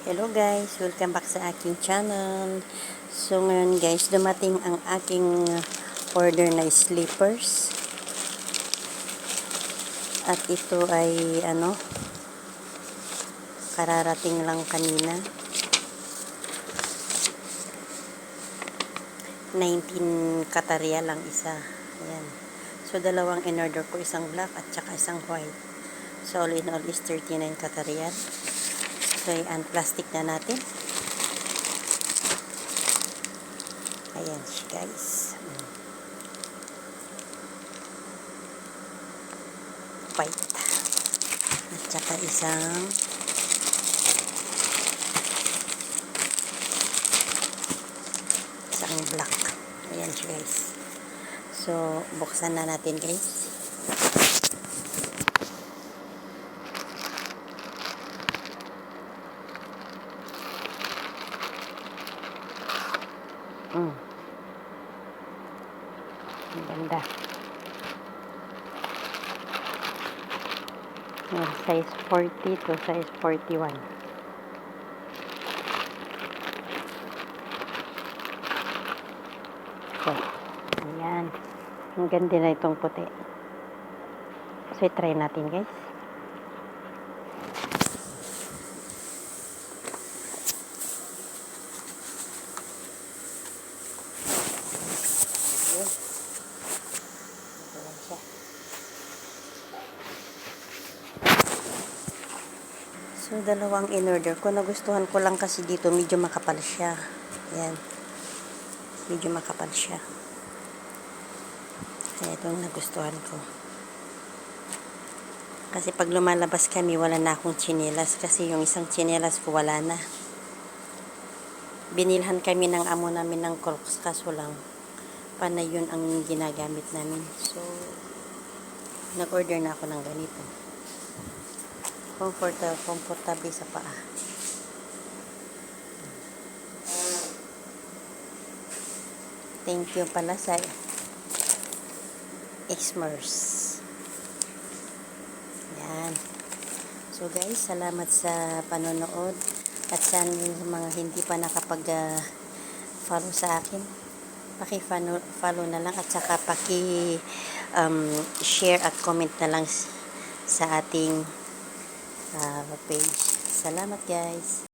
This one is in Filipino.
Hello guys, welcome back sa aking channel. So ngayon guys, dumating ang aking order na slippers. At ito ay ano, kararating lang kanina. 19 katarya lang isa. Ayan. So dalawang in order ko, isang black at saka isang white. So all in all is 39 kataryan. So, ang plastic na natin. Ayan guys. Mm. White. At saka isang isang black. Ayan guys. So, buksan na natin, guys. Mm. Ang ganda. Yan, size 40 to size 41. So, ayan. Ang ganda na itong puti. So, try natin guys. So, dalawang in-order ko. Nagustuhan ko lang kasi dito, medyo makapal siya. Ayan. Medyo makapal siya. Kaya ito ang nagustuhan ko. Kasi pag lumalabas kami, wala na akong chinelas. Kasi yung isang chinelas ko, wala na. Binilhan kami ng amo namin ng crocs, kaso lang, panay yun ang ginagamit namin. So, nag-order na ako ng ganito. Comfortable, comfortable sa paa. Thank you pala sa Xmers. Yan. So guys, salamat sa panonood at sa mga hindi pa nakapag uh, follow sa akin. Paki-follow follow na lang at saka paki um, share at comment na lang sa ating uh, page. Salamat guys.